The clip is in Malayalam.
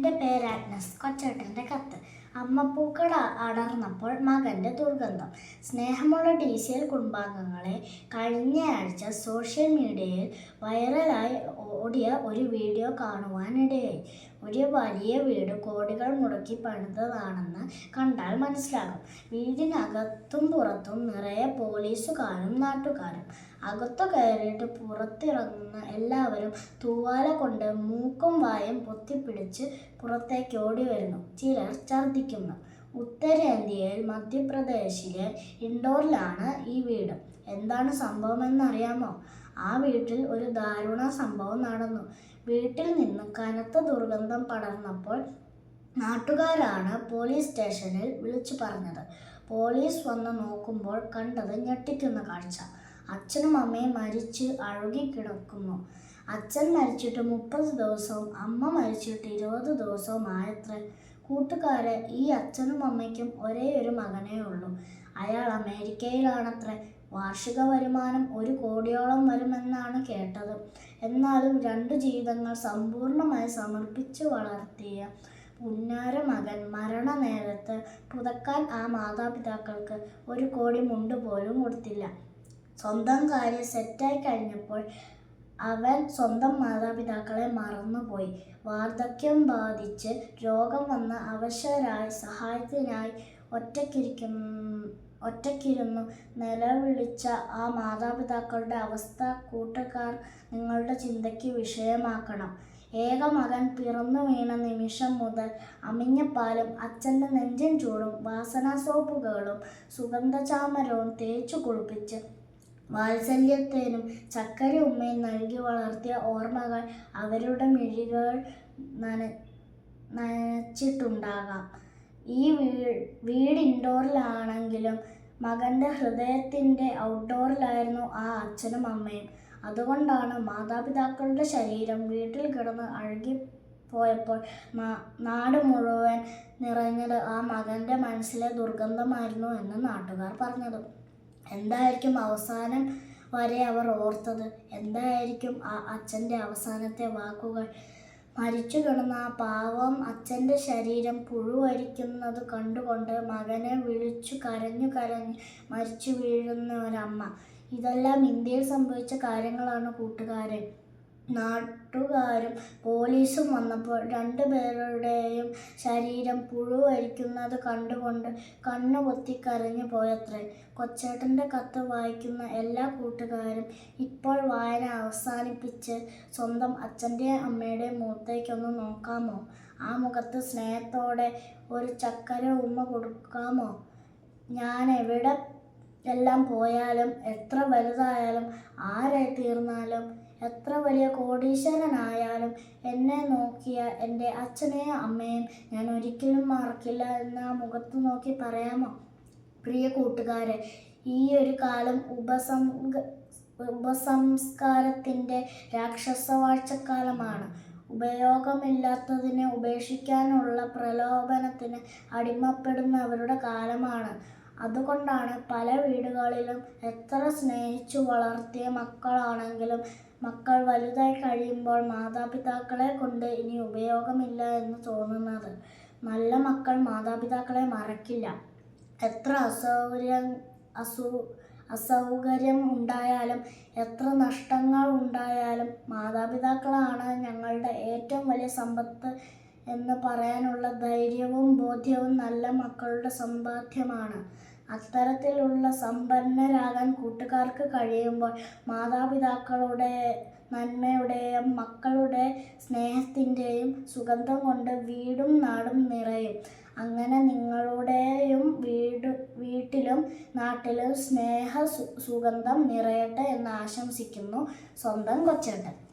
എന്റെ പേര് ആഗ്നസ് കൊച്ചേട്ടന്റെ കത്ത്. അമ്മ പൂക്കട അടർന്നപ്പോൾ മകന്റെ ദുർഗന്ധം. സ്നേഹമുള്ള ഡി സി എൽ കുടുംബാംഗങ്ങളെ കഴിഞ്ഞയാഴ്ച സോഷ്യൽ മീഡിയയിൽ വൈറലായി ഓടിയ ഒരു വീഡിയോ കാണുവാനിടയായി. ഒരു വലിയ വീട് കോടികൾ മുടക്കി പണിതതാണെന്ന് കണ്ടാൽ മനസ്സിലാകും. വീടിനകത്തും പുറത്തും നിറയെ പോലീസുകാരും നാട്ടുകാരും. അകത്തു കയറിയിട്ട് പുറത്തിറങ്ങുന്ന എല്ലാവരും തൂവാല കൊണ്ട് മൂക്കും വായും പൊത്തിപ്പിടിച്ച് പുറത്തേക്ക് ഓടി വരുന്നു. ചിലർ ഛർദ്ദിക്കുന്നു. ഉത്തരേന്ത്യയിൽ മധ്യപ്രദേശിലെ ഇൻഡോറിലാണ് ഈ വീട്. എന്താണ് സംഭവമെന്നറിയാമോ? ആ വീട്ടിൽ ഒരു ദാരുണ സംഭവം നടന്നു. വീട്ടിൽ നിന്ന് കനത്ത ദുർഗന്ധം പടർന്നപ്പോൾ നാട്ടുകാരാണ് പോലീസ് സ്റ്റേഷനിൽ വിളിച്ചു പറഞ്ഞത്. പോലീസ് വന്ന് നോക്കുമ്പോൾ കണ്ടത് ഞെട്ടിക്കുന്ന കാഴ്ച. അച്ഛനും അമ്മയും മരിച്ച് അഴുകി കിടക്കുന്നു അച്ഛൻ മരിച്ചിട്ട് മുപ്പത് ദിവസവും അമ്മ മരിച്ചിട്ട് ഇരുപത് ദിവസവും ആയത്ര. കൂട്ടുകാരെ ഈ അച്ഛനും അമ്മയ്ക്കും ഒരേ ഒരു മകനേ ഉള്ളൂ. അയാൾ അമേരിക്കയിലാണത്രേ. വാർഷിക വരുമാനം ഒരു കോടിയോളം വരുമെന്നാണ് കേട്ടത്. എന്നാലും രണ്ട് ജീവിതങ്ങൾ സമ്പൂർണമായി സമർപ്പിച്ചു വളർത്തിയ പുന്നാര മകൻ മരണനേരത്ത് പുതക്കാൻ ആ മാതാപിതാക്കൾക്ക് ഒരു കോടി മുണ്ട് പോലും കൊടുത്തില്ല. സ്വന്തം കാര്യം സെറ്റായി കഴിഞ്ഞപ്പോൾ അവൻ സ്വന്തം മാതാപിതാക്കളെ മറന്നുപോയി. വാർദ്ധക്യം ബാധിച്ച് രോഗം വന്ന അവശരായി സഹായത്തിനായി ഒറ്റക്കിരിക്കും ഒറ്റയ്ക്കിരുന്നു നിലവിളിച്ച ആ മാതാപിതാക്കളുടെ അവസ്ഥ കൂട്ടുകാർ നിങ്ങളുടെ ചിന്തയ്ക്ക് വിഷയമാക്കണം. ഏക മകൻ പിറന്നു വീണ നിമിഷം മുതൽ അമിഞ്ഞ പാലും അച്ഛന്റെ നെഞ്ചിൻ ചൂടും വാസനാ സോപ്പുകളും സുഗന്ധചാമരവും തേച്ചു കുളിപ്പിച്ച് വാത്സല്യത്തേനും ചക്കര ഉമ്മയും നൽകി വളർത്തിയ ഓർമ്മകൾ അവരുടെ മിഴികൾ നന നനച്ചിട്ടുണ്ടാകാം. ഈ വീട് വീട് ഇൻഡോറിലാണെങ്കിലും മകന്റെ ഹൃദയത്തിന്റെ ഔട്ട്ഡോറിലായിരുന്നു ആ അച്ഛനും അമ്മയും. അതുകൊണ്ടാണ് മാതാപിതാക്കളുടെ ശരീരം വീട്ടിൽ കിടന്ന് അഴുകി പോയപ്പോൾ നാട് മുഴുവൻ നിറഞ്ഞത് ആ മകന്റെ മനസ്സിലെ ദുർഗന്ധമായിരുന്നു എന്ന് നാട്ടുകാർ പറഞ്ഞത്. എന്തായിരിക്കും അവസാനം വരെ അവർ ഓർത്തത്? എന്തായിരിക്കും ആ അച്ഛന്റെ അവസാനത്തെ വാക്കുകൾ? മരിച്ചു കിടന്ന ആ പാവം അച്ഛന്റെ ശരീരം പുഴുവരിക്കുന്നത് കണ്ടുകൊണ്ട് മകനെ വിളിച്ചു കരഞ്ഞു കരഞ്ഞ് മരിച്ചു വീഴുന്ന ഒരമ്മ. ഇതെല്ലാം ഇന്ത്യയിൽ സംഭവിച്ച കാര്യങ്ങളാണ് കൂട്ടുകാരെ. നാട്ടുകാരും പോലീസും വന്നപ്പോൾ രണ്ടു പേരുടെയും ശരീരം പുഴുവരിക്കുന്നത് കണ്ടുകൊണ്ട് കണ്ണു പൊത്തി കരഞ്ഞു പോയത്രേ. കൊച്ചേട്ടന്റെ കത്ത് വായിക്കുന്ന എല്ലാ കൂട്ടുകാരും ഇപ്പോൾ വായന അവസാനിപ്പിച്ച് സ്വന്തം അച്ഛന്റെയും അമ്മയുടെയും മുഖത്തേക്കൊന്ന് നോക്കാമോ? ആ മുഖത്ത് സ്നേഹത്തോടെ ഒരു ചക്കര ഉമ്മ കൊടുക്കാമോ? ഞാൻ എവിടെ എല്ലാം പോയാലും എത്ര വലുതായാലും ആരായി തീർന്നാലും എത്ര വലിയ കോടീശ്വരനായാലും എന്നെ നോക്കിയ എന്റെ അച്ഛനെയും അമ്മയും ഞാൻ ഒരിക്കലും മറക്കില്ല എന്ന് ആ മുഖത്ത് നോക്കി പറയാമോ? പ്രിയ കൂട്ടുകാരെ ഈ ഒരു കാലം ഉപസംഗ ഉപസംസ്കാരത്തിന്റെ രാക്ഷസവാഴ്ചക്കാലമാണ് ഉപയോഗമില്ലാത്തതിനെ ഉപേക്ഷിക്കാനുള്ള പ്രലോഭനത്തിന് അടിമപ്പെടുന്നവരുടെ കാലമാണ്. അതുകൊണ്ടാണ് പല വീടുകളിലും എത്ര സ്നേഹിച്ചു വളർത്തിയ മക്കളാണെങ്കിലും മക്കൾ വലുതായി കഴിയുമ്പോൾ മാതാപിതാക്കളെ കൊണ്ട് ഇനി ഉപയോഗമില്ല എന്ന് തോന്നുന്നത് നല്ല മക്കൾ മാതാപിതാക്കളെ മറക്കില്ല. എത്ര അസൗകര്യം അസു അസൗകര്യം ഉണ്ടായാലും എത്ര നഷ്ടങ്ങൾ ഉണ്ടായാലും മാതാപിതാക്കളാണ് ഞങ്ങളുടെ ഏറ്റവും വലിയ സമ്പത്ത് എന്ന് പറയാനുള്ള ധൈര്യവും ബോധ്യവും നല്ല മക്കളുടെ സമ്പാദ്യമാണ്. അത്തരത്തിലുള്ള സമ്പന്നരാകാൻ കൂട്ടുകാർക്ക് കഴിയുമ്പോൾ മാതാപിതാക്കളുടെ നന്മയുടെയും മക്കളുടെ സ്നേഹത്തിന്റെയും സുഗന്ധം കൊണ്ട് വീടും നാടും നിറയും. അങ്ങനെ നിങ്ങളുടെയും വീട് വീട്ടിലും നാട്ടിലും സ്നേഹ സുഗന്ധം നിറയട്ടെ എന്ന് ആശംസിക്കുന്നു. സ്വന്തം കൊച്ചേട്ടൻ.